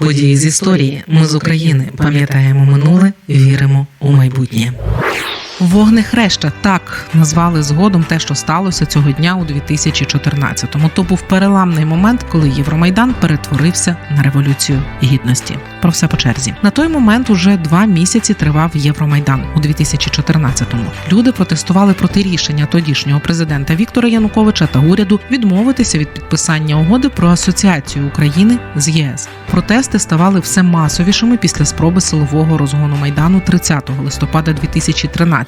Події з історії. Ми з України пам'ятаємо минуле, віримо у майбутнє. Вогнехреща так назвали згодом те, що сталося цього дня у 2014-му. То був переламний момент, коли Євромайдан перетворився на революцію гідності. Про все по черзі. На той момент уже два місяці тривав Євромайдан у 2014-му. Люди протестували проти рішення тодішнього президента Віктора Януковича та уряду відмовитися від підписання угоди про асоціацію України з ЄС. Протести ставали все масовішими після спроби силового розгону майдану 30 листопада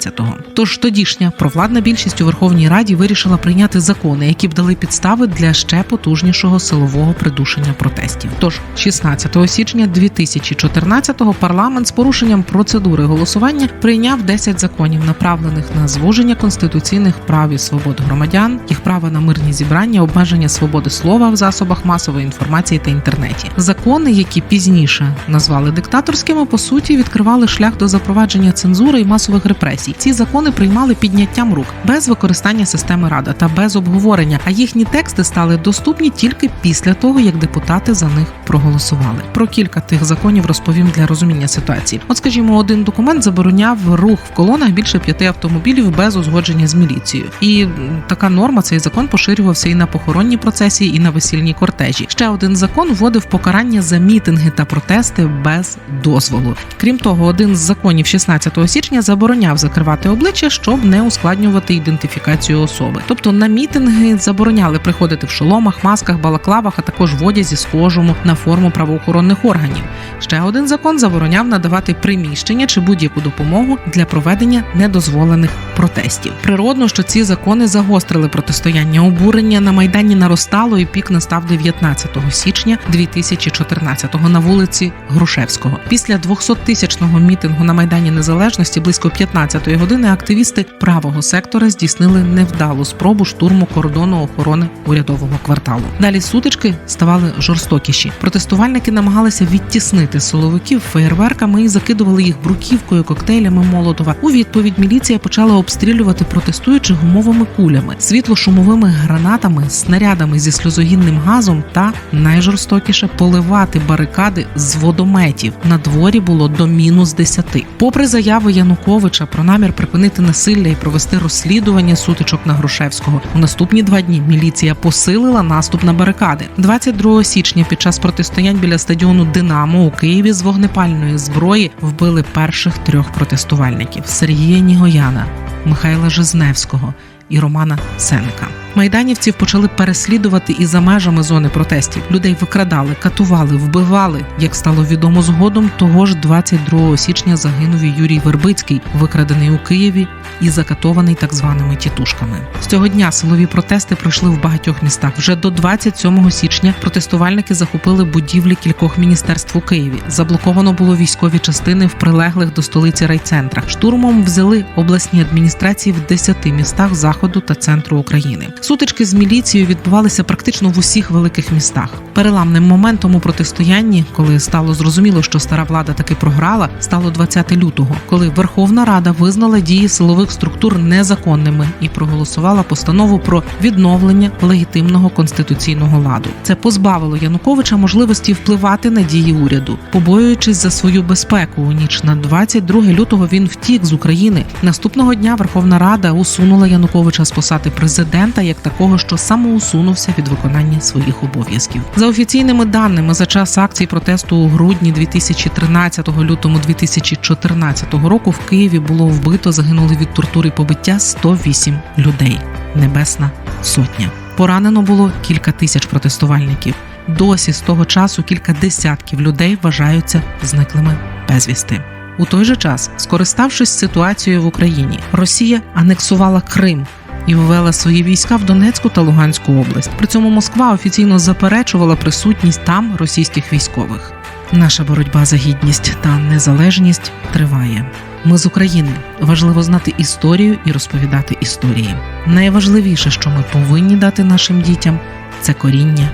2013-го. Тож тодішня провладна більшість у Верховній Раді вирішила прийняти закони, які б дали підстави для ще потужнішого силового придушення протестів. Тож 16 січня 2014-го парламент з порушенням процедури голосування прийняв 10 законів, направлених на звуження конституційних прав і свобод громадян, їх права на мирні зібрання, обмеження свободи слова в засобах масової інформації та інтернеті. Закони, які пізніше назвали диктаторськими, по суті відкривали шлях до запровадження цензури і масових репресій. Ці закони приймали підняттям рук без використання системи рада та без обговорення. А їхні тексти стали доступні тільки після того, як депутати за них проголосували. Про кілька тих законів розповім для розуміння ситуації. От, скажімо, один документ забороняв рух в колонах більше п'яти автомобілів без узгодження з міліцією. І така норма, цей закон поширювався і на похоронні процесії, і на весільні кортежі. Ще один закон вводив покарання за мітинги та протести без дозволу. Крім того, один з законів 16 січня забороняв закривати обличчя, щоб не ускладнювати ідентифікацію особи. Тобто на мітинги забороняли приходити в шоломах, масках, балаклавах, а також в одязі схожому на форму правоохоронних органів. Ще один закон забороняв надавати приміщення чи будь-яку допомогу для проведення недозволених протестів. Природно, що ці закони загострили протистояння обурення на майдані наростало, і пік настав 19 січня 2014-го на вулиці Грушевського. Після 200-тисячного мітингу на майдані Незалежності близько 15-ї години активісти правого сектора здійснили невдалу спробу штурму кордону охорони урядового кварталу. Далі сутички ставали жорстокіші. Протестувальники намагалися відтіснити силовиків феєрверками і закидували їх бруківкою, коктейлями Молотова. У відповідь міліція почала обстрілювати протестуючих гумовими кулями, світлошумовими гранатами, снарядами зі сльозогінним газом та найжорстокіше поливати барикади з водометів. На дворі було до мінус 10. Попри заяви Януковича про намір припинити насилля і провести розслідування сутичок на Грушевського, у наступні два дні міліція посилила наступ на барикади. 22 січня під час протистоянь біля стадіону Динамо у Києві з вогнепальної зброї вбили перших трьох протестувальників Сергія Нігояна, Михайла Жизневського і Романа Сеника. Майданівців почали переслідувати і за межами зони протестів. Людей викрадали, катували, вбивали. Як стало відомо згодом, того ж 22 січня загинув Юрій Вербицький, викрадений у Києві і закатований так званими тітушками. З цього дня силові протести пройшли в багатьох містах. Вже до 27 січня протестувальники захопили будівлі кількох міністерств у Києві. Заблоковано було військові частини в прилеглих до столиці райцентрах. Штурмом взяли обласні адміністрації в 10 містах заходу та центру України. Сутички з міліцією відбувалися практично в усіх великих містах. Переламним моментом у протистоянні, коли стало зрозуміло, що стара влада таки програла, стало 20 лютого, коли Верховна Рада визнала дії силових структур незаконними і проголосувала постанову про відновлення легітимного конституційного ладу. Це позбавило Януковича можливості впливати на дії уряду, побоюючись за свою безпеку. У ніч на 22 лютого він втік з України. Наступного дня Верховна Рада усунула Януковича з посади президента як такого, що самоусунувся від виконання своїх обов'язків. За офіційними даними, за час акцій протесту у грудні 2013 лютому 2014 року в Києві було вбито, загинули від тортури побиття 108 людей. Небесна сотня. Поранено було кілька тисяч протестувальників. Досі з того часу кілька десятків людей вважаються зниклими безвісти. У той же час, скориставшись ситуацією в Україні, Росія анексувала Крим і ввела свої війська в Донецьку та Луганську область. При цьому Москва офіційно заперечувала присутність там російських військових. Наша боротьба за гідність та незалежність триває. Ми з України. Важливо знати історію і розповідати історії. Найважливіше, що ми повинні дати нашим дітям, це коріння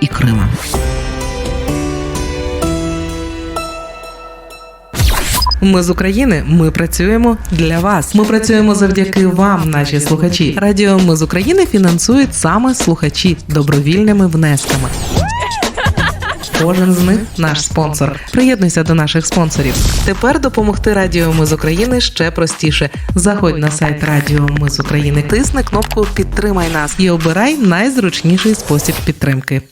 і крила. Ми з України. Ми працюємо для вас. Ми працюємо завдяки вам, наші слухачі. Радіо Ми з України фінансують саме слухачі добровільними внесками. Кожен з них наш спонсор. Приєднуйся до наших спонсорів. Тепер допомогти Радіо Ми з України ще простіше. Заходь на сайт Радіо Ми з України, тисни кнопку Підтримай нас і обирай найзручніший спосіб підтримки.